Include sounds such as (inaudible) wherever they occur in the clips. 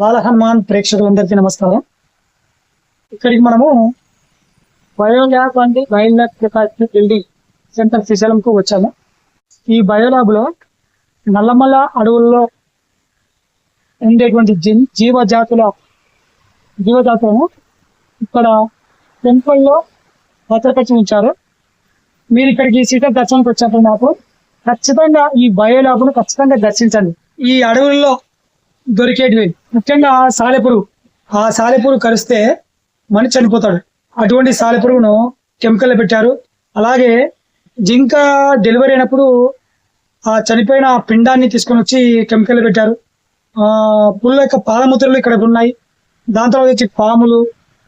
బాల హనుమాన్ ప్రేక్షకులందరికీ నమస్కారం. ఇక్కడికి మనము biolab and wildlife capacity building centre శ్రీశైలంకు వచ్చాము. ఈ బయోల్యాబ్లో నల్లమల్ల అడవుల్లో ఉండేటువంటి జీ జీవజాతుల జీవజాతులను ఇక్కడ టెంపుల్లో భద్రపరిచి ఉంచారు. మీరు ఇక్కడికి సీటర్ దర్శనానికి వచ్చినప్పుడు నాకు ఖచ్చితంగా ఈ బయోల్యాబ్ను ఖచ్చితంగా దర్శించండి. ఈ అడవుల్లో దొరికేటివి. ముఖ్యంగా సాలెపురుగు ఆ సాలెపురుగు కరిస్తే మనిషి చనిపోతాడు. అటువంటి సాలెపురుగును కెమికల్ పెట్టారు. అలాగే జింక డెలివరీ అయినప్పుడు ఆ చనిపోయిన పిండాన్ని తీసుకొని వచ్చి కెమికల్ పెట్టారు. పుల్ల యొక్క పాదముద్రలు ఇక్కడ ఉన్నాయి. దాని తర్వాత వచ్చి పాములు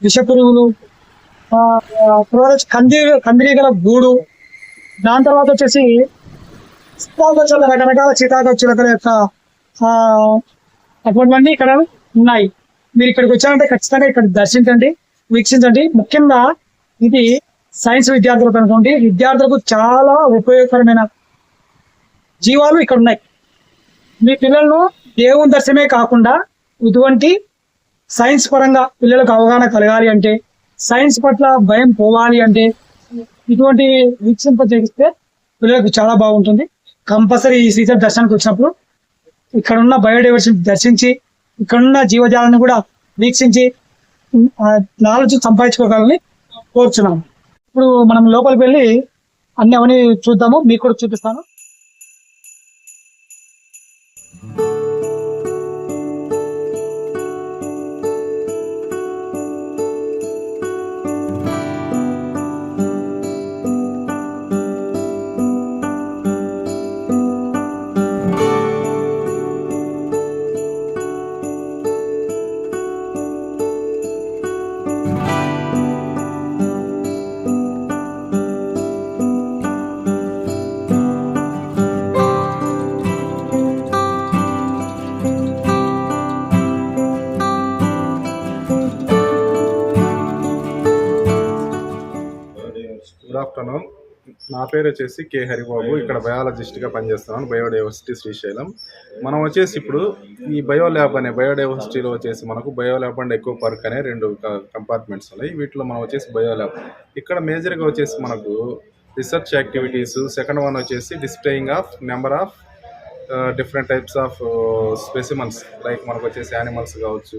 విషపురుగులు పురుగులు తర్వాత కంది కందిరీగల గూడు దాని తర్వాత వచ్చేసి సీతాకోచుల రకరకాల చిలకల యొక్క అటువంటివన్నీ ఇక్కడ ఉన్నాయి. మీరు ఇక్కడికి వచ్చారంటే ఖచ్చితంగా ఇక్కడ దర్శించండి వీక్షించండి. ముఖ్యంగా ఇది సైన్స్ విద్యార్థులకు అనుకోండి. విద్యార్థులకు చాలా ఉపయోగకరమైన జీవాలు ఇక్కడ ఉన్నాయి. మీ పిల్లలను దేవుని దర్శనమే కాకుండా ఇటువంటి సైన్స్ పరంగా పిల్లలకు అవగాహన కలగాలి అంటే సైన్స్ పట్ల భయం పోవాలి అంటే ఇటువంటి వీక్షింప చేస్తే పిల్లలకు చాలా బాగుంటుంది. కంపల్సరీ ఈ సీజన్ దర్శనానికి వచ్చినప్పుడు ఇక్కడ ఉన్న బయోడైవర్సిటీ దర్శించి ఇక్కడున్న జీవజాలను కూడా వీక్షించి నాలెడ్జ్ సంపాదించుకోగలని కోరుచున్నాము. ఇప్పుడు మనం లోపలికి వెళ్ళి అన్ని అవన్నీ చూద్దాము. మీకు కూడా చూపిస్తాను. పేరు వచ్చేసి కే హరిబాబు ఇక్కడ బయాలజిస్ట్గా పనిచేస్తున్నాను బయోడైవర్సిటీ శ్రీశైలం. మనం వచ్చేసి ఇప్పుడు ఈ బయోల్యాబ్ అనే బయోడైవర్సిటీలో వచ్చేసి మనకు బయోల్యాబ్ అండ్ ఎక్కువ పార్క్ అనే రెండు కంపార్ట్మెంట్స్ ఉన్నాయి. వీటిలో మనం వచ్చేసి బయోల్యాబ్. ఇక్కడ మేజర్గా వచ్చేసి మనకు రీసెర్చ్ యాక్టివిటీస్ సెకండ్ వన్ వచ్చేసి displaying of number of different types of specimens like మనకు వచ్చేసి యానిమల్స్ కావచ్చు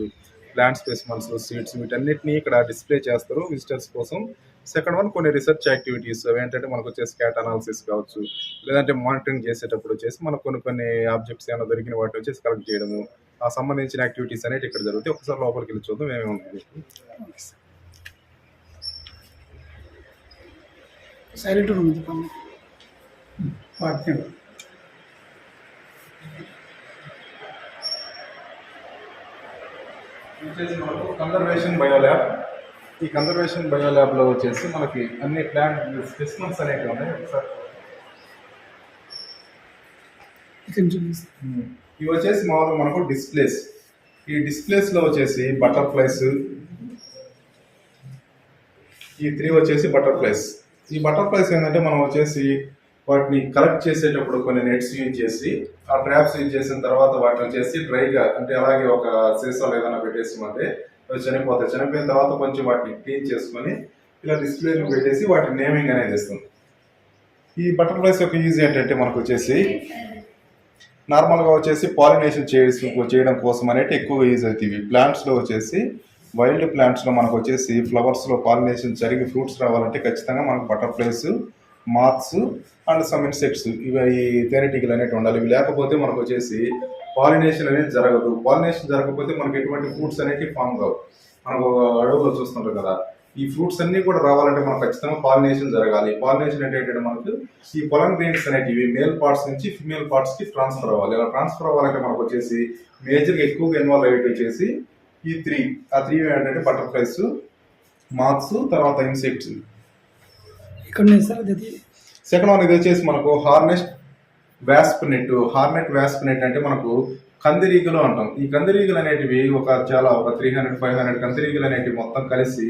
ప్లాంట్ స్పెసిమన్స్ సీడ్స్ వీటన్నిటిని ఇక్కడ డిస్ప్లే చేస్తారు విజిటర్స్ కోసం. సెకండ్ వన్ కొన్ని రీసెర్చ్ యాక్టివిటీస్ అవి ఏంటంటే మనకు వచ్చేసి క్యాట్ అనాలిసిస్ కావచ్చు లేదంటే మానిటరింగ్ చేసేటప్పుడు వచ్చేసి మనకు కొన్ని కొన్ని ఆబ్జెక్ట్స్ ఏమైనా దొరికిన వాటిని వచ్చేసి కలెక్ట్ చేయడము ఆ సంబంధించిన యాక్టివిటీస్ అనేవి ఇక్కడ జరుగుతాయి. ఒకసారి లోపలికి వెళ్ళి చూద్దాం ఏమేమి ఉంటుంది సైలెంట్ ఉంది పార్టీ వచ్చేసి మనకు కన్జర్వేషన్ బయోల్యాబ్ ఈ కన్జర్వేషన్ బయోల్యాబ్లో వచ్చేసి మనకి అన్ని ప్లాంట్ స్పెసిమన్స్ అనేవి ఉన్నాయి. ఒకసారి. ఇవి వచ్చేసి మామూలుగా మనకు డిస్ప్లేస్ ఈ డిస్ప్లేస్లో వచ్చేసి బటర్ఫ్లైస్ ఈ త్రీ వచ్చేసి బటర్ఫ్లైస్ ఈ బటర్ఫ్లైస్ ఏంటంటే మనం వచ్చేసి వాటిని కలెక్ట్ చేసేటప్పుడు కొన్ని నెట్స్ యూజ్ చేసి ఆ ట్రాప్స్ యూజ్ చేసిన తర్వాత వాటిని వచ్చేసి డ్రైగా అంటే అలాగే ఒక సీసాలు ఏదైనా పెట్టేసి అవి చనిపోతాయి. చనిపోయిన తర్వాత కొంచెం వాటిని క్లీన్ చేసుకొని ఇలా డిస్ప్లేలో పెట్టేసి వాటి నేమింగ్ అనేది ఇస్తుంది ఈ బటర్ఫ్లైస్ యొక్క యూజ్ ఏంటంటే మనకు వచ్చేసి నార్మల్గా వచ్చేసి పాలినేషన్ చేసి చేయడం కోసం అనేది ఎక్కువ యూజ్ అవుతాయి. ప్లాంట్స్లో వచ్చేసి వైల్డ్ ప్లాంట్స్లో మనకు వచ్చేసి ఫ్లవర్స్లో పాలినేషన్ జరిగి ఫ్రూట్స్ రావాలంటే ఖచ్చితంగా మనకు butterflies moths and some insects ఇవి ఈ తేనెటీగలు అనేవి ఉండాలి. ఇవి లేకపోతే మనకు వచ్చేసి పాలినేషన్ అనేది జరగదు. పాలినేషన్ జరగకపోతే మనకి ఎటువంటి ఫ్రూట్స్ అనేవి ఫామ్ కావు. మనకు అడవుల్లో చూస్తుంటారు కదా ఈ ఫ్రూట్స్ అన్ని కూడా రావాలంటే మనకు ఖచ్చితంగా పాలినేషన్ జరగాలి. పాలినేషన్ అంటే ఏంటంటే మనకు ఈ పొలం గ్రెయిన్స్ అనేటివి మేల్ పార్ట్స్ నుంచి ఫిమేల్ పార్ట్స్కి ట్రాన్స్ఫర్ అవ్వాలి. ఇలా ట్రాన్స్ఫర్ అవ్వాలంటే మనకు వచ్చేసి మేజర్గా ఎక్కువగా ఇన్వాల్వ్ అయ్యేటి వచ్చేసి ఈ త్రీ ఆ త్రీ ఏంటంటే బటర్ఫ్లైస్ మాత్స్ తర్వాత ఇన్సెక్ట్స్ ఇక్కడ సెకండ్ వన్ ఇది వచ్చేసి మనకు hornets wasp nest hornet wasp nest అంటే మనకు కందిరీగలు అంటాం. ఈ కందిరీగలు అనేటివి ఒక చాలా ఒక త్రీ హండ్రెడ్ ఫైవ్ హండ్రెడ్ కందిరీగలు అనేటివి మొత్తం కలిసి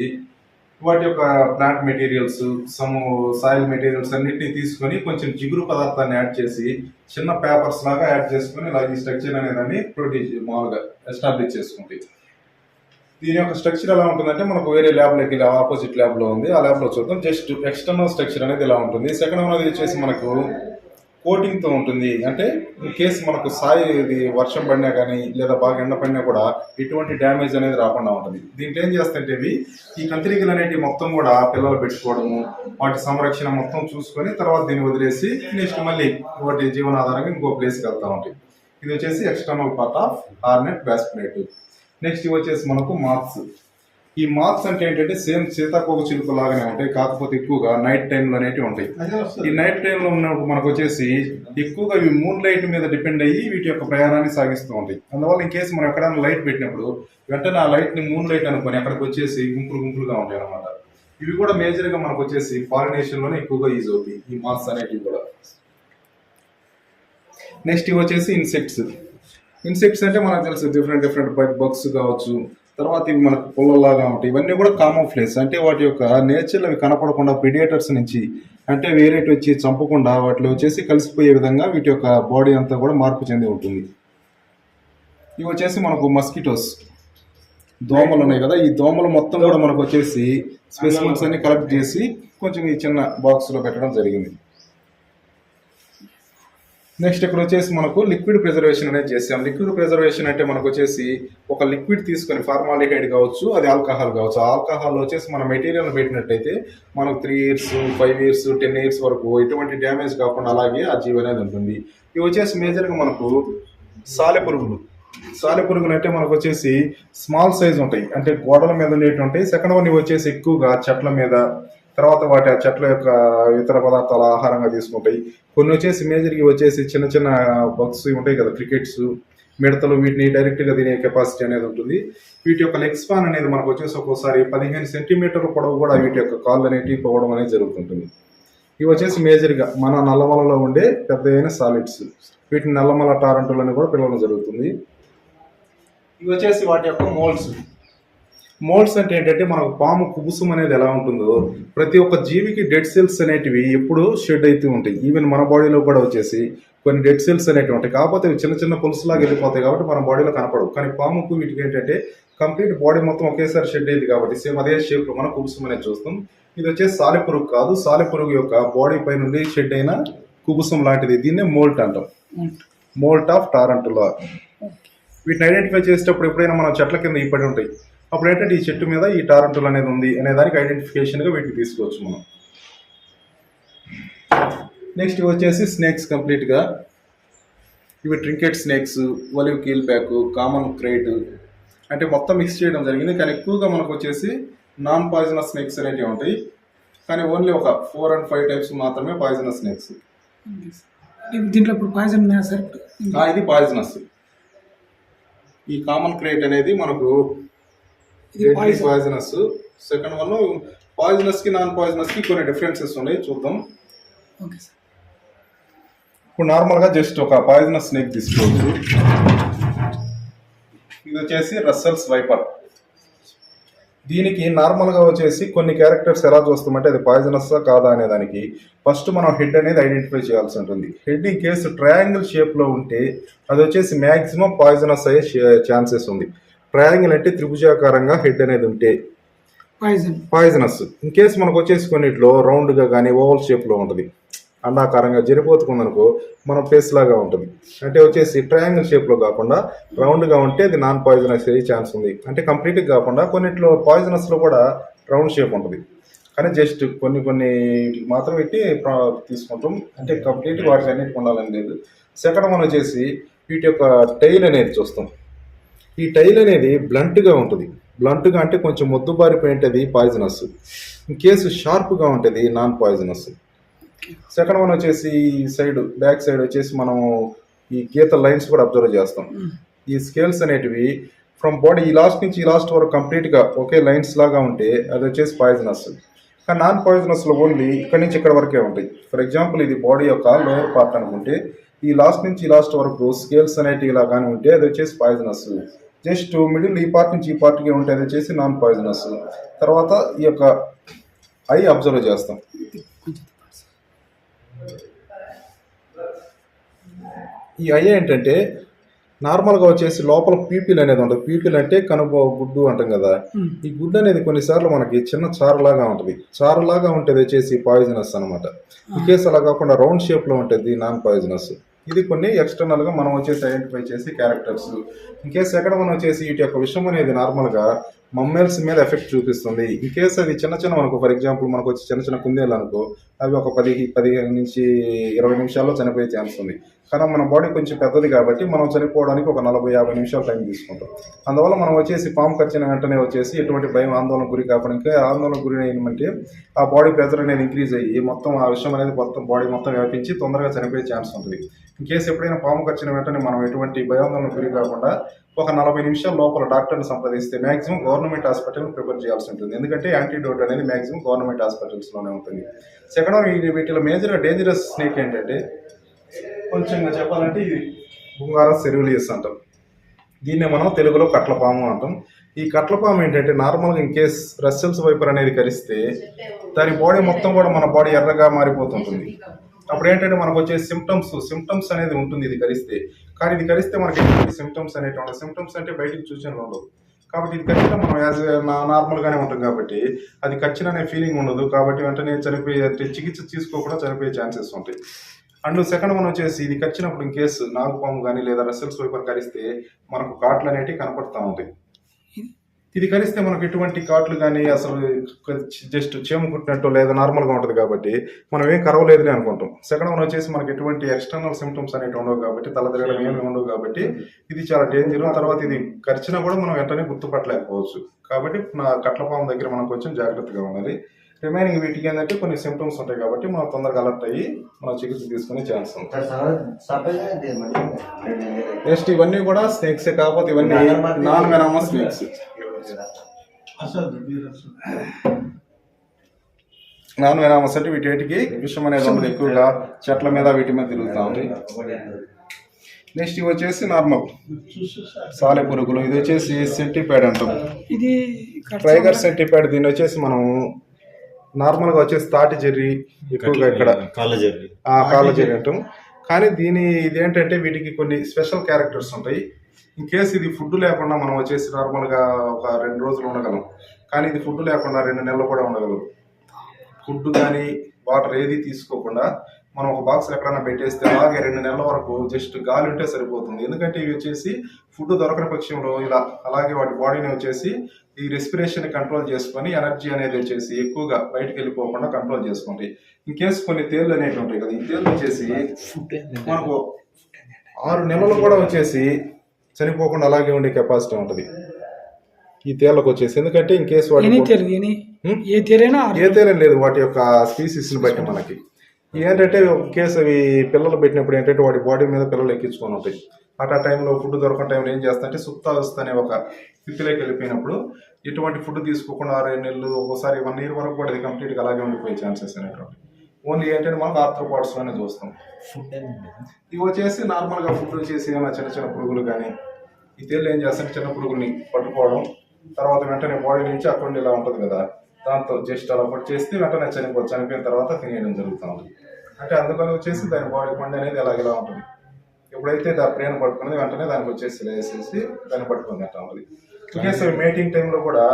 వాటి యొక్క plant materials some soil materials అన్నిటిని తీసుకొని కొంచెం జిగురు పదార్థాన్ని యాడ్ చేసి చిన్న పేపర్స్ లాగా యాడ్ చేసుకొని ఇలా ఈ స్ట్రక్చర్ అనేదాన్ని ప్రొడ్యూస్ మామూలుగా ఎస్టాబ్లిష్ చేసుకుంటుంది దీని యొక్క స్ట్రక్చర్ ఎలా ఉంటుందంటే మనకు వేరే ల్యాబ్లోకి వెళ్ళి ఆపోజిట్ ల్యాబ్లో ఉంది. ఆ ల్యాబ్లో చూద్దాం. జస్ట్ ఎక్స్టర్నల్ స్ట్రక్చర్ అనేది ఇలా ఉంటుంది? సెకండ్ వన్ అది వచ్చేసి మనకు కోటింగ్తో ఉంటుంది. అంటే ఇన్ కేసు మనకు సాయి ఇది వర్షం పడినా కానీ లేదా బాగా ఎండ పడినా కూడా ఎటువంటి డ్యామేజ్ అనేది రాకుండా ఉంటుంది. దీంట్లో ఏం చేస్తుంటే ఇవి ఈ కంత్రికలు అనేటివి మొత్తం కూడా పిల్లలు పెట్టుకోవడము వాటి సంరక్షణ మొత్తం చూసుకొని తర్వాత దీన్ని వదిలేసి నెక్స్ట్ మళ్ళీ వాటి జీవనాధారంగా ఇంకో ప్లేస్కి వెళ్తా ఉంటాయి. ఇది వచ్చేసి ఎక్స్టర్నల్ పార్ట్ ఆఫ్ ఆర్నెట్ బ్యాస్ప్లేట్ నెక్స్ట్ ఇవి వచ్చేసి మనకు మార్క్స్ ఈ మాత్స్ అంటే ఏంటంటే సేమ్ సీతాకోక చిలుక లాగానే ఉంటాయి కాకపోతే ఎక్కువగా నైట్ టైంలో అనేటివి ఉంటాయి. ఈ నైట్ టైంలో ఉన్నప్పుడు మనకు వచ్చేసి ఎక్కువగా ఇవి మూన్ లైట్ మీద డిపెండ్ అయ్యి వీటి యొక్క ప్రయాణాన్ని సాగిస్తూ ఉంటాయి. అందువల్ల ఇన్ కేసు మనం ఎక్కడైనా లైట్ పెట్టినప్పుడు వెంటనే ఆ లైట్ని మూన్ లైట్ అనుకొని అక్కడికి వచ్చేసి గుంపులు గుంపులుగా ఉంటాయి అన్నమాట. ఇవి కూడా మేజర్గా మనకు వచ్చేసి పాలినేషన్లోనే ఎక్కువగా యూజ్ అవుతాయి ఈ మాత్స్ అనేటివి కూడా. నెక్స్ట్ ఇవి వచ్చేసి ఇన్సెక్ట్స్ ఇన్సెక్ట్స్ అంటే మనకు తెలుసు డిఫరెంట్ డిఫరెంట్ బగ్స్ కావచ్చు తర్వాత ఇవి మనకు పుల్లలాగా ఉంటాయి. ఇవన్నీ కూడా కామన్ ఫ్లేస్ అంటే వాటి యొక్క నేచర్లు అవి కనపడకుండా ప్రిడేటర్స్ నుంచి అంటే వేరేటి వచ్చి చంపకుండా వాటిలో వచ్చేసి కలిసిపోయే విధంగా వీటి యొక్క బాడీ అంతా కూడా మార్పు చెంది ఉంటుంది. ఇవి వచ్చేసి మనకు మస్కిటోస్ దోమలు ఉన్నాయి కదా ఈ దోమలు మొత్తం కూడా మనకు వచ్చేసి స్పెసిమెన్స్ అన్ని కలెక్ట్ చేసి కొంచెం ఈ చిన్న బాక్స్లో పెట్టడం జరిగింది. నెక్స్ట్ ఇక్కడ వచ్చేసి మనకు లిక్విడ్ ప్రిజర్వేషన్ అనేది చేసాం లిక్విడ్ ప్రిజర్వేషన్ అంటే మనకు వచ్చేసి ఒక లిక్విడ్ తీసుకొని ఫార్మాలిహైడ్ కావచ్చు అది ఆల్కహాల్ కావచ్చు. ఆల్కహాల్ వచ్చేసి మన మెటీరియల్ పెట్టినట్టయితే మనకు three years five years ten years వరకు ఎటువంటి డ్యామేజ్ కాకుండా అలాగే ఆ జీవి అనేది ఉంటుంది. ఇవి వచ్చేసి మేజర్గా మనకు సాలె పురుగులు. సాలె పురుగులు అంటే మనకు వచ్చేసి స్మాల్ సైజ్ ఉంటాయి. అంటే గోడల మీద ఉండేటువంటి ఉంటాయి సెకండ్ వన్ ఇవి వచ్చేసి ఎక్కువగా చెట్ల మీద తర్వాత వాటి ఆ చెట్ల యొక్క ఇతర పదార్థాల ఆహారంగా తీసుకుంటాయి. కొన్ని వచ్చేసి మేజర్కి వచ్చేసి చిన్న చిన్న బగ్స్ ఉంటాయి కదా క్రికెట్స్ మిడతలు వీటిని డైరెక్ట్గా తినే కెపాసిటీ అనేది ఉంటుంది. వీటి యొక్క లెగ్ స్పాన్ అనేది మనకు వచ్చేసి ఒక్కోసారి పదిహేను సెంటీమీటర్ల పొడవు కూడా వీటి యొక్క కాళ్ళు అనేటివి పోవడం అనేది జరుగుతుంటుంది. ఇవి వచ్చేసి మేజర్గా మన నల్లమలలో ఉండే పెద్ద అయిన సాలిడ్స్. వీటిని నల్లమల టారంటులు అని కూడా పిలవడం జరుగుతుంది. ఇవి వచ్చేసి వాటి యొక్క మోల్డ్స్. మోల్డ్స్ అంటే ఏంటంటే మనకు పాము కుబుసం అనేది ఎలా ఉంటుందో ప్రతి ఒక్క జీవికి డెడ్ సెల్స్ అనేటివి ఎప్పుడూ షెడ్ అవుతూ ఉంటాయి. ఈవెన్ మన బాడీలో కూడా వచ్చేసి కొన్ని డెడ్ సెల్స్ అనేటివి ఉంటాయి. కాకపోతే చిన్న చిన్న పులుసులాగా వెళ్ళిపోతాయి కాబట్టి మన బాడీలో కనపడవు. కానీ పాముకు వీటికి ఏంటంటే కంప్లీట్ బాడీ మొత్తం ఒకేసారి షెడ్ అయింది కాబట్టి సేమ్ అదే షేప్లో మనం కుబుసం అనేది చూస్తాం. ఇది వచ్చేసి సాలెపురుగు కాదు. సాలెపురుగు యొక్క బాడీ పై నుండి షెడ్ అయిన కుబుసం లాంటిది. దీన్నే మోల్ట్ అంటాం. Moult of tarantula. వీటిని ఐడెంటిఫై చేసేటప్పుడు ఎప్పుడైనా మనం చెట్ల కింద ఈ పడి ఉంటాయి. అప్పుడు ఏంటంటే ఈ చెట్టు మీద ఈ టారంటుల్ అనేది ఉంది అనే దానికి ఐడెంటిఫికేషన్గా వీటిని తీసుకోవచ్చు మనం. నెక్స్ట్ వచ్చేసి స్నేక్స్ కంప్లీట్గా. ఇవి trinket snakes olive keel back common krait అంటే మొత్తం మిక్స్ చేయడం జరిగింది. కానీ ఎక్కువగా మనకు వచ్చేసి నాన్ పాయిజనస్ స్నేక్స్ అనేటివి ఉంటాయి. కానీ ఓన్లీ ఒక ఫోర్ అండ్ ఫైవ్ టైప్స్ మాత్రమే పాయిజనస్ స్నేక్స్ దీంట్లో ఇప్పుడు పాయిజన్ ఇది పాయిజనస్ ఈ కామన్ క్రైట్ అనేది మనకు ఇది. పాయిజనస్ సెకండ్ వన్ పాయిజనస్కి నాన్ పాయిజనస్కి కొన్ని డిఫరెన్సెస్ ఉన్నాయి చూద్దాం. ఓకే సార్ ఇప్పుడు నార్మల్గా జస్ట్ ఒక పాయిజనస్ స్నేక్ తీసుకోవచ్చు. ఇది వచ్చేసి రస్సెల్స్ వైపర్ దీనికి నార్మల్గా వచ్చేసి కొన్ని క్యారెక్టర్స్ ఎలా చూస్తామంటే అది పాయిజనస్ కాదా అనే దానికి ఫస్ట్ మనం హెడ్ అనేది ఐడెంటిఫై చేయాల్సి ఉంటుంది. హెడ్ ఇన్ కేసు ట్రయాంగిల్ షేప్లో ఉంటే అది వచ్చేసి మాక్సిమం పాయిజనస్ అయ్యే ఛాన్సెస్ ఉంది. ట్రయాంగిల్ అంటే త్రిభుజాకారంగా హెడ్ అనేది ఉంటే పాయిజన్ పాయిజనస్ ఇన్ కేసు మనకు వచ్చేసి కొన్నిట్లో రౌండ్గా కానీ ఓవల్ షేప్లో ఉంటుంది. అండాకారంగా జరిపోతుకుందనుకో మన ఫేస్ లాగా ఉంటుంది. అంటే వచ్చేసి ట్రయాంగిల్ షేప్లో కాకుండా రౌండ్గా ఉంటే అది నాన్ పాయిజనస్ అయ్యే ఛాన్స్ ఉంది. అంటే కంప్లీట్గా కాకుండా కొన్నిట్లో పాయిజనస్లో కూడా రౌండ్ షేప్ ఉంటుంది. కానీ జస్ట్ కొన్ని కొన్ని మాత్రం పెట్టి ప్రా- తీసుకుంటాం. అంటే కంప్లీట్ వాటికి అన్నిటికి ఉండాలని లేదు. సెకండ్ వన్ వచ్చేసి వీటి యొక్క టైల్ అనేది చూస్తాం. ఈ టైల్ అనేది blunt గా ఉంటుంది. Blunt గా అంటే కొంచెం మొద్దుబారిపోయింటది పాయిజనస్. ఇన్ కేసు షార్ప్గా ఉంటుంది నాన్ పాయిజనస్. సెకండ్ వన్ వచ్చేసి సైడ్ బ్యాక్ సైడ్ వచ్చేసి మనం ఈ గీత లైన్స్ కూడా అబ్జర్వ్ చేస్తాం. ఈ స్కేల్స్ అనేటివి ఫ్రమ్ బాడీ ఈ లాస్ట్ నుంచి ఈ లాస్ట్ వరకు కంప్లీట్గా ఒకే లైన్స్ లాగా ఉంటే అది వచ్చేసి పాయిజనస్. కానీ నాన్ పాయిజనస్లో ఓన్లీ ఇక్కడ నుంచి ఇక్కడ వరకే ఉంటాయి. ఫర్ ఎగ్జాంపుల్ ఇది బాడీ యొక్క లోయర్ పార్ట్ అనుకుంటే ఈ లాస్ట్ నుంచి ఈ లాస్ట్ వరకు స్కేల్స్ అనేటివి ఇలా కానీ ఉంటే అది వచ్చేసి పాయిజనస్. జస్ట్ మిడిల్ ఈ పార్ట్ నుంచి ఈ పార్ట్కి ఉంటే అది వచ్చేసి నాన్ పాయిజనస్. తర్వాత ఈ యొక్క ఐ అబ్జర్వ్ చేస్తాం. ఈ ఐ ఏంటంటే నార్మల్గా వచ్చేసి లోపల పీపిల్ అనేది ఉంటుంది. పీపిల్ అంటే కనుబ గుడ్డు అంటాం కదా. ఈ గుడ్డు అనేది కొన్నిసార్లు మనకి చిన్న చారులాగా ఉంటుంది. చారులాగా ఉంటుంది వచ్చేసి పాయిజనస్ అనమాట ఈ కేసు అలా కాకుండా రౌండ్ షేప్లో ఉంటుంది నాన్ పాయిజనస్. ఇది కొన్ని ఎక్స్టర్నల్గా మనం వచ్చేసి ఐడెంటిఫై చేసి క్యారెక్టర్స్ ఇన్ ఎక్కడ మనం వచ్చేసి వీటి యొక్క విషయం అనేది నార్మల్గా మమ్మల్స్ మీద ఎఫెక్ట్ చూపిస్తుంది. ఇన్ కేస్ అది చిన్న చిన్న మనకు ఫర్ ఎగ్జాంపుల్ మనకు వచ్చి చిన్న చిన్న కుందేలు అనుకో అవి ఒక పది పదిహేను నుంచి ఇరవై నిమిషాల్లో చనిపోయే ఛాన్స్ ఉంది. కానీ మన బాడీ కొంచెం పెద్దది కాబట్టి మనం చనిపోవడానికి ఒక నలభై యాభై నిమిషాలు టైం తీసుకుంటాం. అందువల్ల మనం వచ్చేసి పాము కచ్చిన వెంటనే వచ్చేసి ఎటువంటి భయం ఆందోళన గురి కాకుండా ఆందోళన గురి ఏంటంటే ఆ బాడీ ప్రెజర్ అనేది ఇంక్రీజ్ అయ్యి మొత్తం ఆ విషయం అనేది మొత్తం బాడీ మొత్తం వ్యాపించి తొందరగా చనిపోయే ఛాన్స్ ఉంటుంది. ఇన్ కేసు ఎప్పుడైనా పాము కచ్చిన వెంటనే మనం ఎటువంటి భయాందోళన గురి కాకుండా ఒక నలభై నిమిషాల లోపల డాక్టర్ని సంప్రదిస్తే మాక్సిమం గవర్నమెంట్ హాస్పిటల్ ప్రిపేర్ చేయాల్సి ఉంటుంది. ఎందుకంటే యాంటీడోట్ అనేది మాక్సిమం గవర్నమెంట్ హాస్పిటల్స్లోనే ఉంటుంది. సెకండ్ వీటిలో మేజర్గా డేంజరస్ స్నేక్ ఏంటంటే కొంచెం చెప్పాలంటే ఇది బుంగార సెరువులియస్ అంటాం. దీన్నే మనం తెలుగులో కట్లపాము అంటాం. ఈ కట్లపాము ఏంటంటే నార్మల్గా ఇన్ కేస్ రస్సెల్స్ వైపర్ అనేది కరిస్తే దాని బాడీ మొత్తం కూడా మన బాడీ ఎర్రగా మారిపోతుంటుంది. అప్పుడు ఏంటంటే మనకు వచ్చే సిమ్టమ్స్ సిమ్టమ్స్ అనేది ఉంటుంది ఇది కరిస్తే. కానీ ఇది కరిస్తే మనకి సిమ్టమ్స్ అనేవి సిమ్టమ్స్ అంటే బయటికి చూసిన ఉండవు కాబట్టి ఇది ఖచ్చితంగా మనం యాజ్ నార్మల్గానే ఉంటాం కాబట్టి అది ఖచ్చితంగా అనే ఫీలింగ్ ఉండదు కాబట్టి వెంటనే చనిపోయే అంటే చికిత్స తీసుకోకుండా చనిపోయే ఛాన్సెస్ ఉంటాయి. అండ్ సెకండ్ మనం వచ్చేసి ఇది కచ్చినప్పుడు ఇన్ కేసు నాగుపాము కానీ లేదా రసెల్స్ వైపర్ కరిస్తే మనకు కాట్లు అనేటివి కనపడతా ఉంటాయి. ఇది కరిస్తే మనకు ఎటువంటి కాట్లు కానీ అసలు జస్ట్ చీమ కుట్టినట్టు లేదా నార్మల్గా ఉంటుంది కాబట్టి మనం ఏం కరవలేదులే అనుకుంటాం. సెకండ్ వన్ వచ్చేసి మనకి ఎటువంటి ఎక్స్టర్నల్ సిమ్టమ్స్ అనేవి ఉండవు కాబట్టి తల తిరగడం ఏమి ఉండవు కాబట్టి ఇది చాలా డేంజర్ తర్వాత ఇది కరిచినా కూడా మనం వెంటనే గుర్తుపట్టలేకపోవచ్చు. కాబట్టి నా కట్లపాము దగ్గర మనం కొంచెం జాగ్రత్తగా ఉండాలి. రిమైనింగ్ వీటికి ఏంటంటే కొన్ని సిమ్టమ్స్ ఉంటాయి కాబట్టి మనం తొందరగా అలర్ట్ అయ్యి మనం చికిత్స తీసుకునే ఛాన్స్ ఉంది. నెక్స్ట్ ఇవన్నీ కూడా స్నేక్స్ కాకపోతే ఇవన్నీ నాన్ వెనామస్ స్నేక్స్ నాన్ అంటే వీటికి విషం అనేది ఉండదు ఎక్కువగా చెట్ల మీద వీటి మీద తిరుగుతూ ఉంటాయి నెక్స్ట్ ఇవి వచ్చేసి నార్మల్. సాలె పురుగులు ఇది వచ్చేసి సెంటిపైడ్ అంటాం. ఇది ట్రైగర్ సెంటిపైడ్ దీన్ని వచ్చేసి మనం నార్మల్గా వచ్చేసి తాటి జెర్రీ ఎక్కువగా ఇక్కడ. కాలేజీ ఆ కాలేజీ అంటాం. కానీ దీని ఇదేంటంటే వీటికి కొన్ని స్పెషల్ క్యారెక్టర్స్ ఉంటాయి. ఇన్ కేసు ఇది ఫుడ్ లేకుండా మనం వచ్చేసి నార్మల్గా ఒక రెండు రోజులు ఉండగలం. కానీ ఇది ఫుడ్ లేకుండా రెండు నెలలు కూడా ఉండగలం ఫుడ్ కానీ వాటర్ ఏది తీసుకోకుండా మనం ఒక బాక్స్ ఎక్కడైనా పెట్టేస్తే అలాగే రెండు నెలల వరకు జస్ట్ గాలి ఉంటే సరిపోతుంది. ఎందుకంటే ఇవి వచ్చేసి ఫుడ్ దొరకని పక్షంలో ఇలా అలాగే వాటి బాడీని వచ్చేసి ఈ రెస్పిరేషన్ కంట్రోల్ చేసుకొని ఎనర్జీ అనేది వచ్చేసి ఎక్కువగా బయటకు వెళ్ళిపోకుండా కంట్రోల్ చేసుకుంటాయి ఇన్ కేసు కొన్ని తేళ్ళు అనేవి ఉంటాయి కదా ఈ తేళ్ళు వచ్చేసి మనకు ఆరు నెలలు కూడా వచ్చేసి చనిపోకుండా అలాగే ఉండే కెపాసిటీ ఉంటుంది. ఈ తేళ్ళకు వచ్చేసి. ఎందుకంటే ఇన్ కేసు వాటి? ఏ తెరైనా ఏ లేదు వాటి యొక్క స్పీసీస్ని బట్టి మనకి. ఏంటంటే ఒక కేసు అవి పిల్లలు పెట్టినప్పుడు ఏంటంటే వాటి బాడీ మీద పిల్లలు ఎక్కించుకొని ఉంటాయి. అట్ ఆ టైంలో ఫుడ్ దొరకని టైంలో ఏం చేస్తారంటే సుప్తావస్థ అనే ఒక స్థితిలోకి వెళ్ళిపోయినప్పుడు ఎటువంటి ఫుడ్ తీసుకోకుండా ఆరు నెలలు ఒకసారి వన్ ఇయర్ వరకు కూడా ఇది కంప్లీట్గా అలాగే ఉండిపోయే ఛాన్సెస్ అనేటువంటి ఓన్లీ ఏంటంటే మనం ఆర్థ్రోపాడ్స్లోనే చూస్తాం. ఇవి వచ్చేసి నార్మల్గా ఫుడ్ వచ్చేసి ఏమైనా చిన్న చిన్న పురుగులు కానీ ఈ తేళ్ళు ఏం చేస్తారంటే చిన్న పురుగుల్ని పట్టుకోవడం తర్వాత వెంటనే బాడీ నుంచి అక్కడ ఇలా ఉంటుంది కదా దాంతో జస్ట్ అలా పట్టు చేస్తే వెంటనే చనిపో చనిపోయిన తర్వాత తినేయడం జరుగుతూ ఉంటుంది అంటే అందుకని వచ్చేసి దాని బాడీ పండు అనేది అలాగ ఇలా ఉంటుంది. ఎప్పుడైతే దాని ప్రేణ పట్టుకున్నది వెంటనే దానికి వచ్చేసి వేసేసి దాన్ని పట్టుకుని తింటా ఇంకేసి మేటింగ్ టైంలో కూడా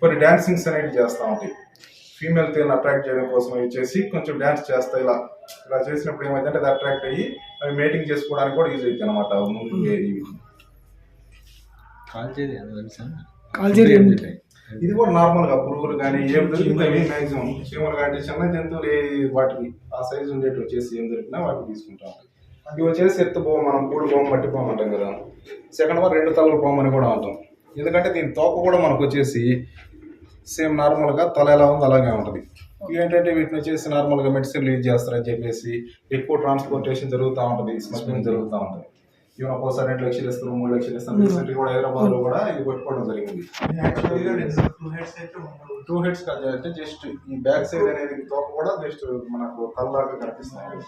కొన్ని డాన్సింగ్స్ అనేవి చేస్తూ ఉంటాయి. ఫీమేల్ తేలిని అట్రాక్ట్ చేయడం కోసం వచ్చేసి కొంచెం డ్యాన్స్ చేస్తాయి ఇలా. ఇలా చేసినప్పుడు ఏమైందంటే అది అట్రాక్ట్ అయ్యి అవి మేటింగ్ చేసుకోవడానికి కూడా యూజ్ అవుతుంది అనమాట ముందు ఇవి. కాల్జేరి ఇది కూడా నార్మల్గా పురుగులు కానీ ఏం దొరికింది మాక్సిమం చీమలు కానీ చిన్న జంతువులు ఏ వాటికి ఆ సైజు ఉండేటి వచ్చేసి ఏం దొరికినా వాటిని తీసుకుంటాం. ఇవి వచ్చేసి ఎత్తు బొమ్మ మనం పూడి బొమ్మ మట్టి బొమ్మ అంటాం కదా. సెకండ్ వన్ రెండు తలల బొమ్మ అని కూడా అంటాం. ఎందుకంటే దీని తోక కూడా మనకు వచ్చేసి సేమ్ నార్మల్గా తల ఎలా ఉందో అలాగే ఉంటుంది. ఏంటంటే వీటిని వచ్చేసి నార్మల్గా మెడిసిన్లు యూజ్ చేస్తారని చెప్పేసి ఎక్కువ ట్రాన్స్పోర్టేషన్ జరుగుతూ ఉంటుంది స్మగ్లింగ్ జరుగుతూ ఉంటుంది. ఇవన్న ఒక్కోసారి రెండు లక్షలు ఇస్తారు మూడు లక్షలు ఇస్తారు రీసెంట్గా కూడా హైదరాబాద్లో కూడా ఇది పట్టుకోవడం జరిగింది. టూ హెడ్స్ అంటే జస్ట్ ఈ బ్యాక్ సైడ్ అనేది తోక కూడా జస్ట్ మనకు తలలాగా కనిపిస్తుంది.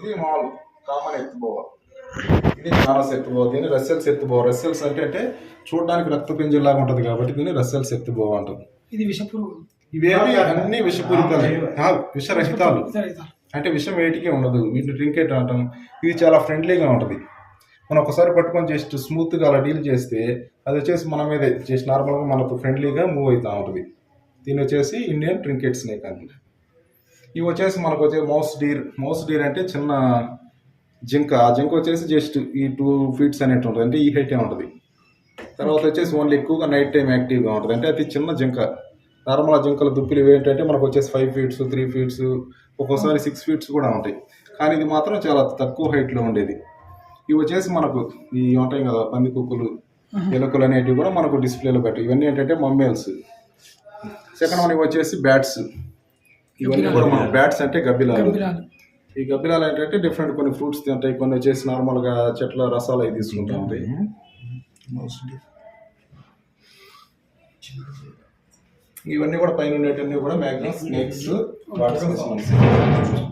ఇది మామూలు కామన్ ఎత్తుబోవ. ఇది జ్ఞానస్ ఎత్తుబో దీన్ని రస్సెల్స్ ఎత్తుబో రస్సెల్స్ అంటే అంటే చూడడానికి రక్త పింజలాగా ఉంటుంది కాబట్టి దీన్ని రస్సెల్స్ ఎత్తుబో అంటాం ఇది విషపురుగు ఇవేమి అన్ని విషపూరితాలు విషరహితాలు. అంటే విషం వేటికే ఉండదు. వీటిని ట్రింకెట్ అంటాం ఇది చాలా ఫ్రెండ్లీగా ఉంటుంది. మనం ఒకసారి పట్టుకొని జస్ట్ స్మూత్గా అలా డీల్ చేస్తే అది వచ్చేసి మన మీద జస్ట్ నార్మల్గా మనకు ఫ్రెండ్లీగా మూవ్ అవుతూ ఉంటుంది. దీని వచ్చేసి ఇండియన్ ట్రింకెట్ స్నేక్ అండి ఇవి వచ్చేసి మనకు వచ్చే మౌస్ డీర్ మౌస్ డీర్ అంటే చిన్న జింక. ఆ జింక వచ్చేసి జస్ట్ ఈ టూ ఫీట్స్ అనేటి ఉంటుంది అంటే ఈ హైటే ఉంటుంది. తర్వాత వచ్చేసి ఓన్లీ ఎక్కువగా నైట్ టైం యాక్టివ్గా ఉంటుంది. అంటే అది చిన్న జింక. నార్మల్ జింకల దుప్పిలు ఏంటంటే మనకు వచ్చేసి ఫైవ్ ఫీట్స్ త్రీ ఫీట్స్ ఒక్కోసారి సిక్స్ ఫీట్స్ కూడా ఉంటాయి. కానీ ఇది మాత్రం చాలా తక్కువ హైట్లో ఉండేది. ఇవి వచ్చేసి మనకు ఈ ఉంటాయి కదా పంది కుక్కలు ఎలుకలు అనేటివి కూడా మనకు డిస్ప్లేలో పెట్టాయి ఇవన్నీ ఏంటంటే మమ్మేల్స్. సెకండ్ వన్ ఇవి వచ్చేసి బ్యాట్స్ ఇవన్నీ కూడా మన బ్యాట్స్ అంటే గబ్బిలాలు. ఈ గబ్బిలాలు ఏంటంటే డిఫరెంట్ కొన్ని ఫ్రూట్స్ తింటాయి. కొన్ని వచ్చేసి నార్మల్గా చెట్ల రసాలు అవి తీసుకుంటూ ఉంటాయి. ఇవన్నీ కూడా పైన ఉండేటన్నీ కూడా మ్యాక్సిమం స్నేక్స్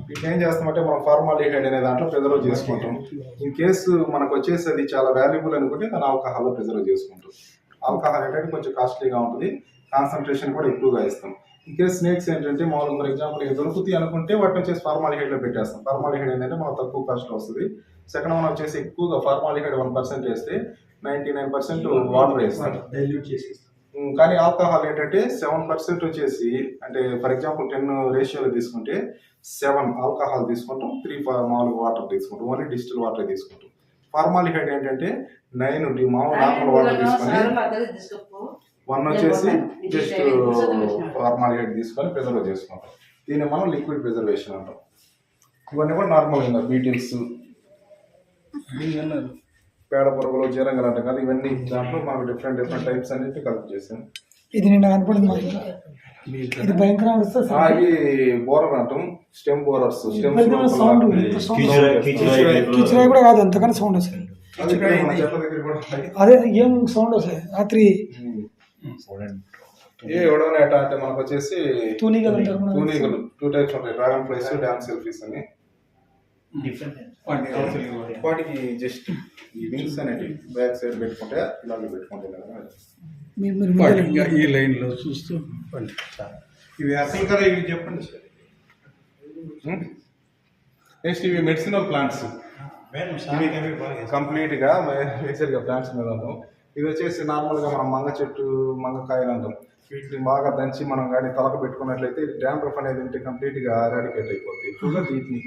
వీటిని ఏం చేస్తామంటే మనం ఫార్మాలిహైడ్ అనే దాంట్లో ప్రిజర్వ్ చేసుకుంటాం. ఇన్ కేసు మనకు వచ్చేసి అది చాలా వాల్యుబుల్ అనుకుంటే దాని ఆల్కహాల్ ప్రిజర్వ్ చేసుకుంటాం. ఆల్కహాల్ ఏంటంటే కొంచెం కాస్ట్లీగా ఉంటుంది. కాన్సన్ట్రేషన్ కూడా ఎక్కువగా ఇస్తాం. ఇన్ కేసు స్నేక్స్ ఏంటంటే మామూలు ఫర్ ఎగ్జాంపుల్ ఇక దొరుకుతాయి అనుకుంటే వాటిని వచ్చేసి ఫార్మాలిహైడ్లో పెట్టేస్తాం. ఫార్మాలిహైడ్ ఏంటంటే మనకు తక్కువ కాస్ట్ వస్తుంది. సెకండ్ వన్ వచ్చేసి ఎక్కువగా ఫార్మాలిహైడ్ వన్ పర్సెంట్ వేస్తే నైన్టీ నైన్ పర్సెంట్ వాటర్ వేస్తాం డైల్యూట్ చేసేస్తాం. ఉమ్, కానీ ఆల్కహాల్ ఏంటంటే సెవెన్ పర్సెంట్ వచ్చేసి అంటే ఫర్ ఎగ్జాంపుల్ టెన్ రేషియోలో తీసుకుంటే సెవెన్ ఆల్కహాల్ తీసుకుంటాం త్రీ మామూలు వాటర్ తీసుకుంటాం ఓన్లీ డిస్టిల్ వాటర్ తీసుకుంటాం. ఫార్మాలిహైడ్ ఏంటంటే నైన్ మామూలు నార్మల్ వాటర్ తీసుకొని వన్ వచ్చేసి జస్ట్ ఫార్మాలిహైడ్ తీసుకొని ప్రిజర్వ్ చేసుకుంటాం. దీన్ని మనం లిక్విడ్ ప్రిజర్వేషన్ అంటాం. ఇవన్నీ కూడా నార్మల్ ఇంకా బీటిల్స్ పేడ పురుగులు జీరంగలు అంటాం కదా ఇవన్నీ దాంట్లో మనకు డిఫరెంట్ డిఫరెంట్ టైప్స్ అన్నిటి కలెక్ట్ చేసాం ఇది నిన్న కనపడింది ఇది భయంకరంగా వస్తుంది ఇవి బోరర్ అంటాం స్టెమ్ బోరర్స్ స్టెమ్ సౌండ్ కిచిరాయి- కూడా కాదు అంతకన్నా సౌండ్ వస్తుంది. అదే ఏం సౌండ్ వస్తుంది? రాత్రి ఏ ఎవడోనే ఎట్లా అంటే మనకు వచ్చేసి తూనీగలు మన తూనీగలు టూ టైప్స్ ఉంటాయి డ్రాగన్ ఫ్లైస్ డాన్స్ సెల్ఫీస్ అని. డిఫరెంట్. వాటికి జస్ట్ ఈ వింగ్స్ అనేవి బ్యాక్ సైడ్ పెట్టుకుంటే ఇలాగే పెట్టుకుంటే ఈ లైన్లో చూస్తూ పండి ఇవి అసలు కదా ఇవి చెప్పండి సార్. నెక్స్ట్ ఇవి మెడిసినల్ ప్లాంట్స్ మేడం సామెత అవి బాగా చేస్తారు. కంప్లీట్గా మేజర్గా ప్లాంట్స్ మీద ఇది వచ్చేసి నార్మల్గా మనం మంగ చెట్టు మంగకాయలు అంటాం. వీటిని బాగా దంచి మనం కానీ తలకు పెట్టుకున్నట్లయితే డాండ్రఫ్ అనేది ఉంటే కంప్లీట్గా ఎరాడికేట్ అయిపోద్ది. ఎక్కువగా వీటిని.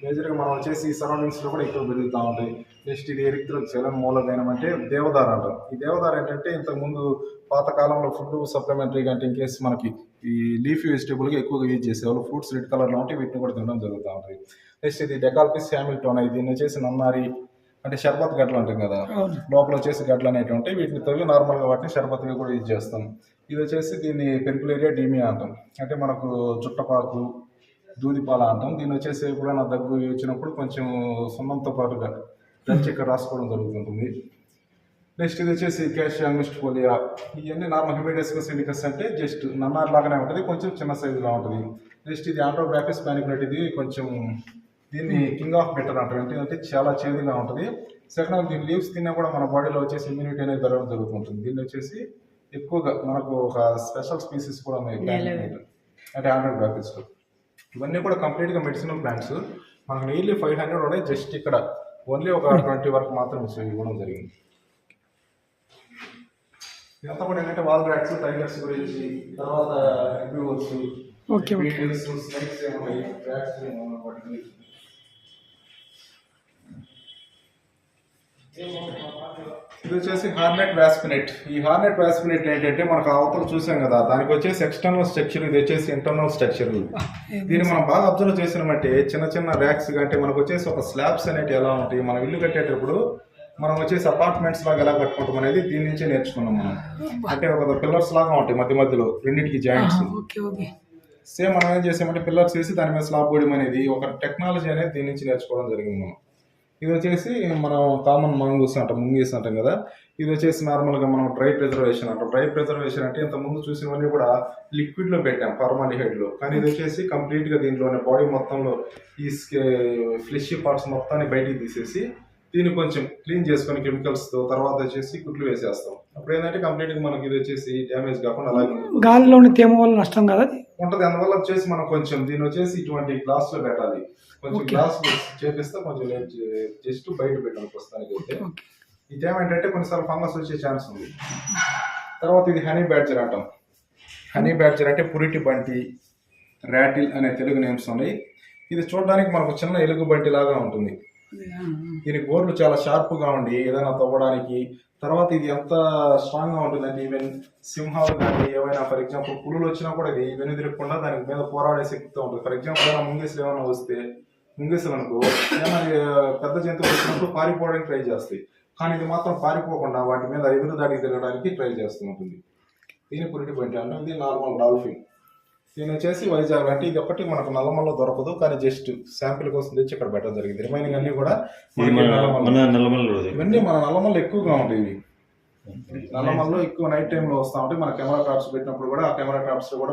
మేజర్గా మనం వచ్చేసి ఈ సరౌండింగ్స్లో కూడా ఎక్కువ పెరుగుతూ ఉంటాయి నెక్స్ట్ ఇది ఎరిక్త్రల్ చలన్ మూలధనం అంటే దేవదార అంటాం ఈ దేవదార ఏంటంటే ఇంతకు ముందు పాత కాలంలో ఫుడ్ సప్లిమెంటరీ అంటే ఇన్ కేసు మనకి ఈ లీఫీ వెజిటేబుల్గా ఎక్కువగా యూజ్ చేసేవాళ్ళు ఫ్రూట్స్ రెడ్ కలర్లో ఉంటే వీటిని కూడా తినడం జరుగుతూ ఉంటుంది నెక్స్ట్ ఇది డెకాల్పిస్ హ్యామిల్టోన్ దీన్ని వచ్చేసి నన్నారి అంటే షర్బత్ గడ్డలు అంటాం కదా. లోపల వచ్చేసి గడ్డలు అనేవి ఉంటాయి వీటిని తవ్వి నార్మల్గా వాటిని షర్బత్గా కూడా యూజ్ చేస్తాం. ఇది వచ్చేసి దీన్ని పెరికులేరియా డీమియా అంటాం. అంటే మనకు చుట్టపాకు దూదిపాల అంటాం దీన్ని వచ్చేసి ఎప్పుడైనా దగ్గు వచ్చినప్పుడు కొంచెం సున్నంతో పాటుగా దంచి ఇక్కడ రాసుకోవడం జరుగుతుంటుంది. నెక్స్ట్ ఇది వచ్చేసి క్యాషియా మిస్ట్పోలియా ఇవన్నీ నార్మల్ హిమిడెస్కస్ ఇండికస్ అంటే జస్ట్ నన్నార్ లాగానే ఉంటుంది కొంచెం చిన్న సైజులో ఉంటుంది. నెక్స్ట్ ఇది ఆంట్రోబ్రాక్టిస్ పానికులెట్ ఇది కొంచెం దీన్ని కింగ్ ఆఫ్ బెటర్ అంటారు. అంటే చాలా చేదుగా ఉంటుంది. సెకండ్ ఆఫ్ దీని లీవ్స్ తిన్నా కూడా మన బాడీలో వచ్చేసి ఇమ్యూనిటీ అనేది పెరగడం జరుగుతుంటుంది. దీన్ని వచ్చేసి ఎక్కువగా మనకు ఒక స్పెషల్ స్పీసీస్ కూడా ఉన్నాయి. అంటే ఆంట్రోబ్రాక్టిస్లో ఇవన్నీ కూడా కంప్లీట్గా మెడిసినల్ ప్లాంట్స్ మనకు నియర్లీ ఫైవ్ హండ్రెడ్ ఉన్నాయి జస్ట్ ఇక్కడ. ఓన్లీ ఒక ట్వంటీ వరకు మాత్రం ఇవ్వడం జరిగింది. ఇదంతా కూడా ఏంటంటే వాల్ ర్యాట్స్ టైగర్స్ గురించి తర్వాత బీటిల్స్ స్నేక్స్ ఏమున్నాయి ర్యాట్స్ ఏమున్నాయి వాటి గురించి. ఇది వచ్చేసి హార్నెట్ వాస్పినెట్. ఈ హార్నెట్ వాస్పినెట్ ఏంటంటే మనకు అవతల చూసాం కదా దానికి వచ్చేసి ఎక్స్టర్నల్ స్ట్రక్చర్ ఇది వచ్చేసి ఇంటర్నల్ స్ట్రక్చర్ దీన్ని మనం బాగా అబ్జర్వ్ చేసినామంటే చిన్న చిన్న ర్యాక్స్ అంటే మనకు వచ్చేసి ఒక స్లాబ్స్ అనేవి ఎలా ఉంటాయి మనం ఇల్లు కట్టేటప్పుడు మనం వచ్చేసి అపార్ట్మెంట్స్ లాగా ఎలా కట్టుకుంటాం అనేది దీని నుంచే నేర్చుకున్నాం మనం. అంటే ఒక పిల్లర్స్ లాగా ఉంటాయి మధ్య మధ్యలో రెండింటికి జాయింట్స్ సేమ్ మనం ఏం చేసామంటే పిల్లర్స్ వేసి దాని మీద స్లాబ్ వేయడం అనేది ఒక టెక్నాలజీ అనేది దీని నుంచి నేర్చుకోవడం జరిగింది మనం. ఇది వచ్చేసి మనం కామన్ మంగూస్ అంటాం ముంగీస్ అంటాం కదా. ఇది వచ్చేసి నార్మల్గా మనం డ్రై ప్రిజర్వేషన్ అంటాం. డ్రై ప్రిజర్వేషన్ అంటే ఇంత ముందు చూసినవన్నీ కూడా లిక్విడ్లో పెట్టాం ఫార్మాలిహైడ్లో కానీ ఇది వచ్చేసి కంప్లీట్గా దీంట్లోనే బాడీ మొత్తంలో ఈ ఫ్లెష్ పార్ట్స్ మొత్తాన్ని బయటికి తీసేసి దీన్ని కొంచెం క్లీన్ చేసుకొని కెమికల్స్తో తర్వాత వచ్చేసి కుట్లు వేసేస్తాం. అప్పుడు ఏంటంటే కంప్లీట్గా మనకి ఇది వచ్చేసి డ్యామేజ్ కాకుండా అలాగే. గాలిలోని తేమ వల్ల నష్టం కదా? ఉంటది. అందువల్ల వచ్చేసి మనం కొంచెం దీన్ని వచ్చేసి ఇటువంటి గ్లాస్లో పెట్టాలి. కొంచెం. గ్లాస్ చేపిస్తే కొంచెం జస్ట్ బయట పెట్టాలి ప్రస్తుతానికి అయితే ఓకే. ఇదేమంటే కొన్నిసార్లు ఫంగస్ వచ్చే ఛాన్స్ ఉంది. తర్వాత ఇది హనీ బ్యాడ్జర్ అంటాం హనీ బ్యాడ్జర్ అంటే పురిటి బంటి ర్యాటిల్ అనే తెలుగు నేమ్స్ ఉన్నాయి. ఇది చూడడానికి మనకు చిన్న ఎలుగు బంటి లాగా ఉంటుంది. దీని గోర్లు చాలా షార్ప్గా ఉండి ఏదైనా తవ్వడానికి తర్వాత ఇది ఎంత స్ట్రాంగ్గా ఉంటుందంటే ఈవెన్ సింహాలు కానీ ఏమైనా ఫర్ ఎగ్జాంపుల్ పులులు వచ్చినా కూడా ఇది వెను తిరగకుండా దానికి మీద పోరాడే శక్తితో ఉంటుంది. ఫర్ ఎగ్జాంపుల్ ఏమైనా ముంగీసులు ఏమైనా వస్తే ముంగీసులు అనుకో ఏమైనా పెద్ద జంతువులు వచ్చినప్పుడు పారిపోవడానికి ట్రై చేస్తాయి. కానీ ఇది మాత్రం పారిపోకుండా వాటి మీద ఎదురు దాడికి తిరగడానికి ట్రై చేస్తూ ఉంటుంది. దీని పురిటి పంటి అంటే. ఇది నార్మల్ డాల్ఫిన్. దీని వచ్చేసి వైజాగ్ అంటే ఇది ఒకటి మనకు నల్లమల్లో దొరకదు కానీ జస్ట్ శాంపిల్ కోసం తెచ్చి ఇక్కడ పెట్టడం జరిగింది. రిమైనింగ్ అన్ని కూడా ఇవన్నీ మన నల్లమల్లో ఎక్కువగా ఉంటాయి ఇవి. నల్లమల్లో ఎక్కువ నైట్ టైం లో వస్తా ఉంటాయి మన కెమెరా ట్రాప్స్ పెట్టినప్పుడు కూడా ఆ కెమెరా ట్రాప్స్ కూడా.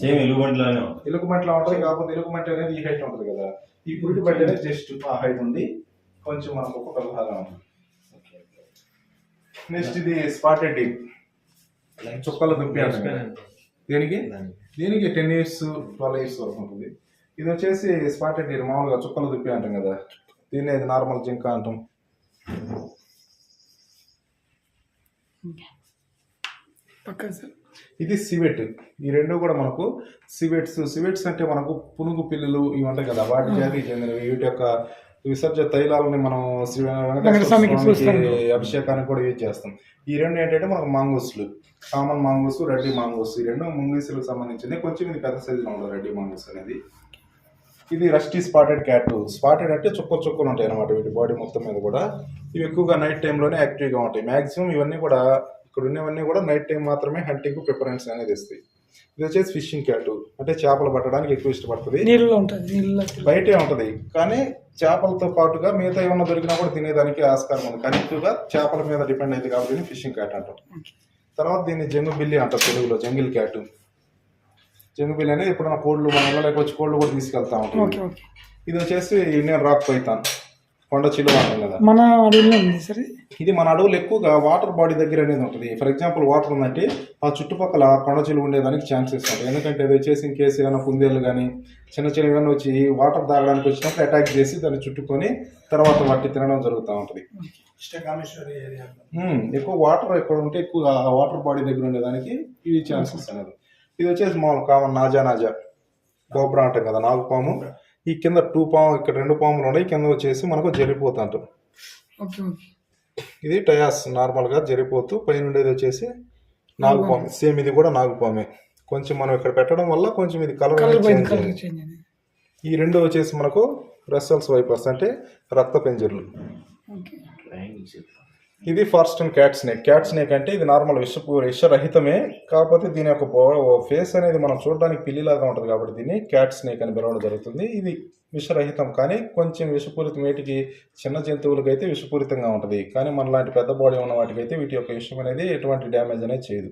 సేమ్ ఎలుగుబంటి లాగానే ఉంటుంది. ఎలుగుబంటిలా ఉంటుంది కాకపోతే ఎలుగుబంటి అనేది ఈ హైట్ ఉంటుంది కదా. ఈ పురిటి బంటి అనేది జస్ట్ ఆ హైట్ ఉంది కొంచెం మనకు ఒక భాగం ఉంటుంది. నెక్స్ట్ ఇది స్పాటెడ్ డీప్ చుక్కల దుప్పి. దేనికి? దీనికి? టెన్ ఇయర్స్ ట్వెల్వ్ ఇయర్స్ వరకు ఉంటుంది. ఇది వచ్చేసి స్పాటెడ్ డీర్ మామూలుగా చుక్కల దుప్పి అంటాం కదా. దీన్ని నార్మల్ జింక అంటాం. సార్. ఇది సివెట్. ఈ రెండు కూడా మనకు సివెట్స్. సివెట్స్ అంటే మనకు పునుగు పిల్లులు ఇవి ఉంటాయి కదా వాటి జాతికి చెందినవి. వీటి యొక్క విసర్జ తైలాలని మనం. అభిషేకానికి కూడా యూజ్ చేస్తాం. ఈ రెండు ఏంటంటే మనకు మాంగోస్లు. Common mongoose ruddy mongoose. ఈ రెండు ముంగీసులకు సంబంధించింది. కొంచెం ఇది పెద్ద సైజులో ఉంటుంది రెడ్డి మాంగోస్ అనేది. ఇది రస్టీ స్పాటెడ్ క్యాట్ స్పాటెడ్ అంటే చుక్కలు చుక్కలు ఉంటాయి అనమాట వీటి బాడీ మొత్తం మీద కూడా. ఇవి ఎక్కువగా నైట్ టైంలోనే యాక్టివ్గా ఉంటాయి. మాక్సిమం ఇవన్నీ కూడా ఇక్కడ ఉన్నవన్నీ కూడా నైట్ టైం మాత్రమే హంటింగ్ ప్రిఫరెన్స్ అనేది ఇస్తాయి. ఇది వచ్చేసి ఫిషింగ్ క్యాట్. అంటే చేపలు పట్టడానికి ఎక్కువ ఇష్టపడుతుంది. నీళ్ళలో ఉంటుంది బయటే ఉంటది. కానీ చేపలతో పాటుగా మిగతా ఏమన్నా దొరికినా కూడా తినేదానికి ఆస్కారం ఉంది. కానీ ఎక్కువగా చేపల మీద డిపెండ్ అయింది కాబట్టి ఫిషింగ్ క్యాట్ అంటాం. తర్వాత దీన్ని జంగు బిల్లి అంటారు తెలుగులో జంగిల్ క్యాట్. జంగు బిల్లి అనేది ఎప్పుడైనా కోళ్ళు మన ఇళ్ళలోకి వచ్చి కోళ్ళు కూడా తీసుకెళ్తా ఓకే ఉంటాం. ఓకే ఇది వచ్చేసి ఇండియన్ రాక్ పైతాన్ కొండ చిలువ అంటాం కదా. మన అడవిలో ఉంది సార్ ఇది. ఇది మన అడవులు ఎక్కువగా వాటర్ బాడీ దగ్గర అనేది ఉంటుంది. ఫర్ ఎగ్జాంపుల్ వాటర్ ఉందంటే ఆ చుట్టుపక్కల కొండ చిలువ ఉండేదానికి ఛాన్సెస్ ఉంటాయి. ఎందుకంటే అది వచ్చేసి ఇన్ కేసు ఏమైనా కుందేళ్ళు కానీ చిన్న చిన్న ఏమైనా వచ్చి వాటర్ తాగడానికి వచ్చినప్పుడు అటాక్ చేసి దాన్ని చుట్టుకొని తర్వాత వాటి తినడం జరుగుతూ ఉంటుంది. ఇష్టకామేశ్వరి ఏరియా. ఉమ్, ఎక్కువ వాటర్ ఎక్కడ ఉంటే ఎక్కువ వాటర్ బాడీ దగ్గర ఉండేదానికి ఇవి ఛాన్సెస్ అనేది. ఇది వచ్చేసి మామూలు కామన్ నాజా నాజా గోబ్రా అంటాం కదా నాగుపాము ఈ కింద టూ పాము ఇక్కడ రెండు పాములు ఉన్నాయి. కింద వచ్చేసి మనకు జరిపోతా అంటాం. Okay okay. ఇది టయాస్ నార్మల్గా జరిపోతూ పైన ఉండేది వచ్చేసి నాగుపాము సేమ్ ఇది కూడా నాగుపామే కొంచెం మనం ఇక్కడ పెట్టడం వల్ల కొంచెం ఇది కలర్. చేంజ్ ఈ రెండు వచ్చేసి మనకు రసల్స్ వైపర్స్ అంటే రక్త పెంజర్లు. ఓకే. ఇది fast and cat snake. Cat snake అంటే ఇది నార్మల్ విషపు విషరహితమే కాకపోతే దీని యొక్క ఫేస్ అనేది మనం చూడడానికి పిల్లిలాగా ఉంటుంది కాబట్టి దీన్ని క్యాట్ స్నేక్ అని పిలవడం జరుగుతుంది. ఇది విషరహితం కానీ కొంచెం విషపూరిత వేటికి చిన్న జంతువులకి అయితే విషపూరితంగా ఉంటుంది. కానీ మనలాంటి పెద్ద బాడీ ఉన్న వాటికి అయితే వీటి యొక్క విషయం అనేది ఎటువంటి డ్యామేజ్ అనేది చేయదు.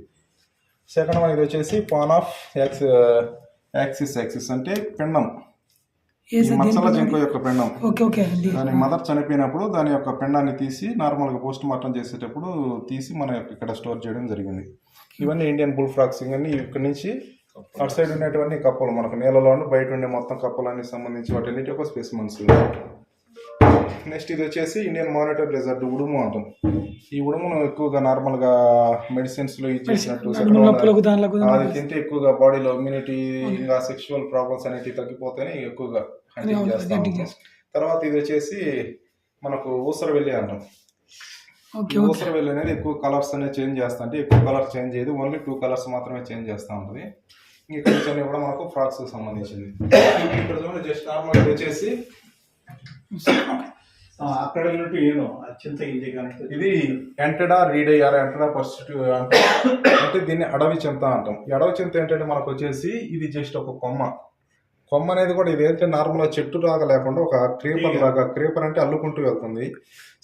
సెకండ్ వన్ ఇది వచ్చేసి పాన్ ఆఫ్ యాక్సి యాక్సిస్ యాక్సిస్ అంటే పిండం. మచ్చల జింక యొక్క పిండం. దాని మదర్ చనిపోయినప్పుడు దాని యొక్క పిండాన్ని తీసి నార్మల్గా పోస్ట్ మార్టం చేసేటప్పుడు తీసి మన యొక్క ఇక్కడ స్టోర్ చేయడం జరిగింది. ఇవన్నీ ఇండియన్ బుల్ ఫ్రాక్స్ ఇవన్నీ ఇక్కడ నుంచి అటు సైడ్ ఉండేటువంటి కప్పలు మనకు ఉండి బయట ఉండే మొత్తం కప్పలన్నీ సంబంధించి వాటన్నిటి యొక్క స్పెసిమన్స్. నెక్స్ట్ ఇది వచ్చేసి ఇండియన్ మానిటర్ లెజర్డ్ ఉడుము అంటాం ఈ ఉడుమును ఎక్కువగా నార్మల్గా మెడిసిన్స్లో యూజ్ చేసినట్టు అది తింటే ఎక్కువగా బాడీలో ఇమ్యూనిటీ ఇంకా సెక్షువల్ ప్రాబ్లమ్స్ అనేవి తగ్గిపోతేనే ఎక్కువగా హంటింగ్ చేస్తా. తర్వాత ఇది వచ్చేసి మనకు ఊసరవెల్లి అంటాం ఊసరవెల్లి అనేది ఎక్కువ కలర్స్ అనేది చేంజ్ చేస్తా అంటే ఎక్కువ కలర్ చేంజ్ చేయదు ఓన్లీ టూ కలర్స్ మాత్రమే చేంజ్ చేస్తూ ఉంటుంది. ఇంకా కొంచెం కూడా మనకు ఫ్రాక్స్ సంబంధించింది (coughs) ఇక్కడ చూడండి జస్ట్ నార్మల్ వచ్చేసి అక్కడ ఉన్నట్టు ఏను అత్యంత ఇది ఎంటడా రీడ్ అయ్యారు ఎంటడా ఫస్ట్ అంటే దీన్ని అడవి చింత అంటాం. ఈ అడవి చింత ఏంటంటే మనకు వచ్చేసి ఇది జస్ట్ ఒక కొమ్మ. కొమ్మ అనేది కూడా ఇది ఏంటంటే నార్మల్ చెట్టు లాగా లేకుండా ఒక క్రీపర్ లాగా క్రీపర్ అంటే అల్లుకుంటూ వెళ్తుంది.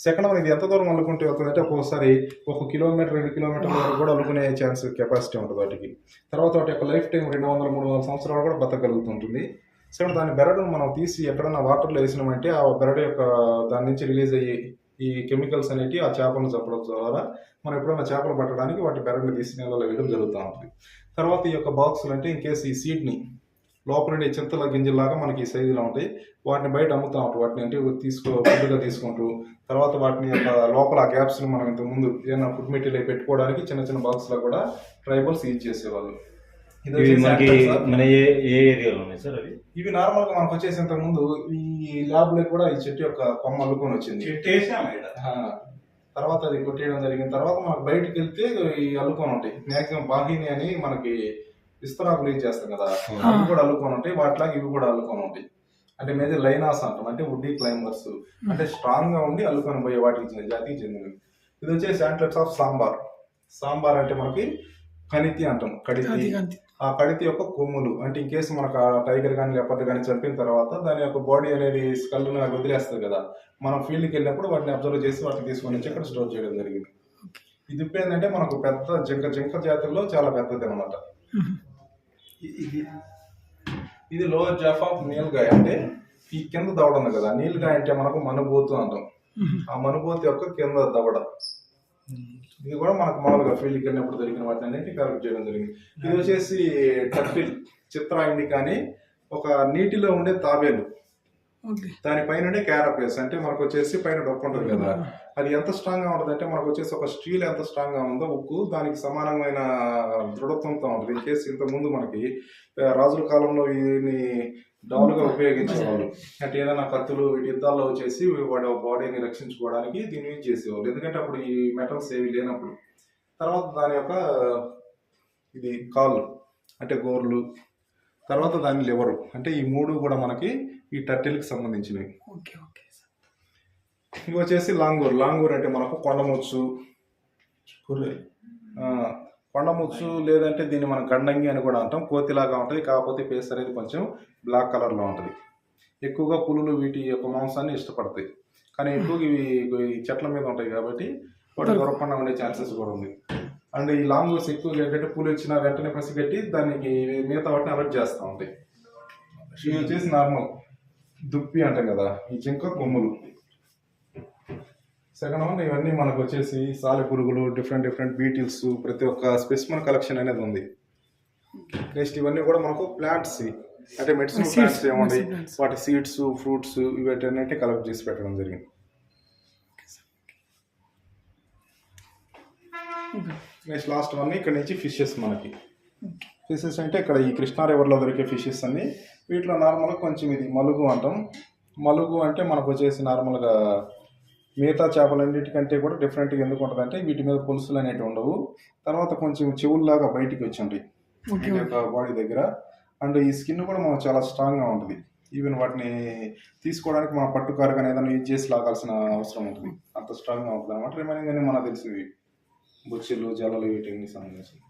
సెకండ్ వన్ ఇది ఎంత దూరం అల్లుకుంటూ వెళ్తుంది అంటే ఒక్కోసారి ఒక కిలోమీటర్ రెండు కిలోమీటర్ల వరకు కూడా అల్లుకునే ఛాన్స్ కెపాసిటీ ఉంటుంది వాటికి. తర్వాత వాటి యొక్క లైఫ్ టైం రెండు వందల మూడు వందల సంవత్సరాలు కూడా బతకగలుగుతుంటుంది. సెకండ్ దాని బెరడును మనం తీసి ఎక్కడన్నా వాటర్లో వేసినామంటే ఆ బెరడు యొక్క దాని నుంచి రిలీజ్ అయ్యి ఈ కెమికల్స్ అనేవి ఆ చేపలను చంపడం ద్వారా మనం ఎప్పుడైనా చేపలు పట్టడానికి వాటి బెరడుని తీసి నీళ్ళలో వేయడం జరుగుతూ ఉంటుంది. తర్వాత ఈ యొక్క బాక్సులు అంటే ఇన్కేస్ ఈ సీడ్ని లోపల నుండి చింతల గింజల్లాగా మనకి ఈ సైజులో ఉంటాయి. వాటిని బయట అమ్ముతూ ఉంటారు. వాటిని అంటే తీసుకో ఫుడ్గా తీసుకుంటూ తర్వాత వాటిని యొక్క లోపల ఆ గ్యాప్స్ని మనం ఇంతకుముందు ఏదైనా ఫుడ్ మెటీరియల్ పెట్టుకోవడానికి చిన్న చిన్న బాక్స్లో కూడా ట్రైబల్స్ యూజ్ చేసేవాళ్ళు. ఇవి మనకి. మన ఏ ఏ ఏరియాలో ఉన్నాయి సార్ అవి? ఇవి నార్మల్గా మనకు వచ్చేసి ఇంతకు ముందు ఈ ల్యాబ్లో కూడా ఈ చెట్టు యొక్క కొమ్మ అల్లుకొని వచ్చింది. చెట్టు వేసాము తర్వాత అది కొట్టేయడం జరిగిన తర్వాత మనకు బయటికి వెళ్తే ఈ అల్లుకొని ఉంటాయి. మాక్సిమం బాహిని అని మనకి విస్తరాకులు యూజ్ చేస్తాం కదా అవి కూడా అల్లుకొని ఉంటాయి. వాటిలాగా ఇవి కూడా అల్లుకొని ఉంటాయి. అంటే మీద లైనాస్ అంటాం. అంటే వుడ్డీ క్లైంబర్స్. అంటే స్ట్రాంగ్గా ఉండి అల్లుకొని పోయే వాటికి చెందిన జాతికి చెందినవి. ఇది వచ్చేసి యాంట్లెట్స్ ఆఫ్ సాంబార్. సాంబార్ అంటే మనకి కణితి అంటాం. కడితి. ఆ కడితి యొక్క కొమ్ములు. అంటే ఇన్ కేసు మనకు ఆ టైగర్ కానీ లేకపోతే కానీ చంపిన తర్వాత దాని యొక్క బాడీ అనేది స్కల్ వదిలేస్తుంది కదా. మనం ఫీల్డ్కి వెళ్ళినప్పుడు వాటిని అబ్జర్వ్ చేసి వాటిని తీసుకొని వచ్చి అక్కడ స్టోర్ చేయడం జరిగింది. ఇది ఏంటంటే మనకు పెద్ద జింక జింక జాతుల్లో చాలా పెద్దది అనమాట ఇది ఇది లోవర్ జాఫ్ ఆఫ్ నీల్గాయ అంటే ఈ కింద దవడ ఉంది కదా. నీల్గాయ అంటే మనకు మనుబోతు అంటాం. ఆ మనుబోతు యొక్క కింద దవడ. ఇది కూడా మనకు మామూలుగా ఫీల్డ్కి వెళ్ళినప్పుడు దొరికిన వాటిని అన్నింటినీ కలెక్ట్ చేయడం జరిగింది. ఇది వచ్చేసి టర్టిల్ చిత్రాయింది కానీ ఒక నీటిలో ఉండే తాబేలు. ఓకే. దానిపైన ఉండే క్యారపేస్ అంటే మనకు వచ్చేసి పైన డొప్పు ఉంటుంది కదా అది ఎంత స్ట్రాంగ్గా ఉంటుంది అంటే మనకు వచ్చేసి ఒక స్టీల్ ఎంత స్ట్రాంగ్గా ఉందో ఉక్కు దానికి సమానమైన దృఢత్వంతో ఉంటుంది. ఇన్ కేసు ఇంత ముందు మనకి రాజుల కాలంలో వీటిని డౌలుగా ఉపయోగించేవాళ్ళు. అంటే ఏదైనా కత్తులు వీటి యుద్ధాల్లో వచ్చేసి వాడి బాడీని రక్షించుకోవడానికి దీన్ని యూజ్ చేసేవాళ్ళు. ఎందుకంటే అప్పుడు ఈ మెటల్స్ ఏవి లేనప్పుడు. తర్వాత దాని యొక్క ఇది కాళ్ళు అంటే గోర్లు తర్వాత దాని లివరు అంటే ఈ మూడు కూడా మనకి ఈ టర్టిల్కి సంబంధించినవి. ఓకే ఓకే ఇవి వచ్చేసి లాంగూర్. లాంగూర్ అంటే మనకు కొండముచ్చు. ఆ, కొండముచ్చు లేదంటే దీన్ని మనం గండంగి అని కూడా అంటాం. కోతిలాగా ఉంటుంది. కాకపోతే పేస్ అనేది కొంచెం బ్లాక్ కలర్లో ఉంటుంది. ఎక్కువగా పులులు వీటి యొక్క మాంసాన్ని ఇష్టపడతాయి. కానీ ఎక్కువగా ఇవి చెట్ల మీద ఉంటాయి కాబట్టి వాటి దొరకకుండా ఉండే ఛాన్సెస్ కూడా ఉంది. అండ్ ఈ లాంగూర్స్ ఎక్కువగా ఏంటంటే పులి వచ్చిన వెంటనే పసిగట్టి దానికి మిగతా వాటిని అలర్ట్ చేస్తూ ఉంటాయి. ఇవి వచ్చేసి నార్మల్ దుప్పి అంటాం కదా ఈ జింక కొమ్ములు. సెకండ్ వన్ ఇవన్నీ మనకు వచ్చేసి సాలె పురుగులు డిఫరెంట్ డిఫరెంట్ బీటిల్స్ ప్రతి ఒక్క స్పెసిమన్ కలెక్షన్ అనేది ఉంది. నెక్స్ట్ ఇవన్నీ కూడా మనకు ప్లాంట్స్ అంటే మెడిసిన్ ప్లాంట్స్ plants. వాటి సీడ్స్ ఫ్రూట్స్ ఇవన్నీ కలెక్ట్ చేసి పెట్టడం జరిగింది. నెక్స్ట్ లాస్ట్ వన్ ఇక్కడ నుంచి ఫిషెస్ మనకి. ఫిషెస్ అంటే ఇక్కడ ఈ కృష్ణా రివర్లో దొరికే ఫిషెస్ అన్ని. వీటిలో నార్మల్గా కొంచెం ఇది మలుగు అంటాం. మలుగు అంటే మనకు వచ్చేసి నార్మల్గా మిగతా చేపలన్నిటికంటే కూడా డిఫరెంట్గా ఎందుకు ఉంటుంది అంటే వీటి మీద పులుసులు అనేవి ఉండవు. తర్వాత కొంచెం చెవుల్లాగా బయటికి వచ్చి ఉంటాయి యొక్క బాడీ దగ్గర. అండ్ ఈ స్కిన్ కూడా మనకు చాలా స్ట్రాంగ్గా ఉంటుంది. ఈవెన్ వాటిని తీసుకోవడానికి మన పట్టుకారు కానీ ఏదైనా యూజ్ చేసి లాగాల్సిన అవసరం ఉంటుంది. అంత స్ట్రాంగ్గా ఉంటుంది అనమాట రిమైనింగ్ అన్ని మనకు తెలిసినవి బుచ్చిలు జలలు వీటికి సంబంధించి?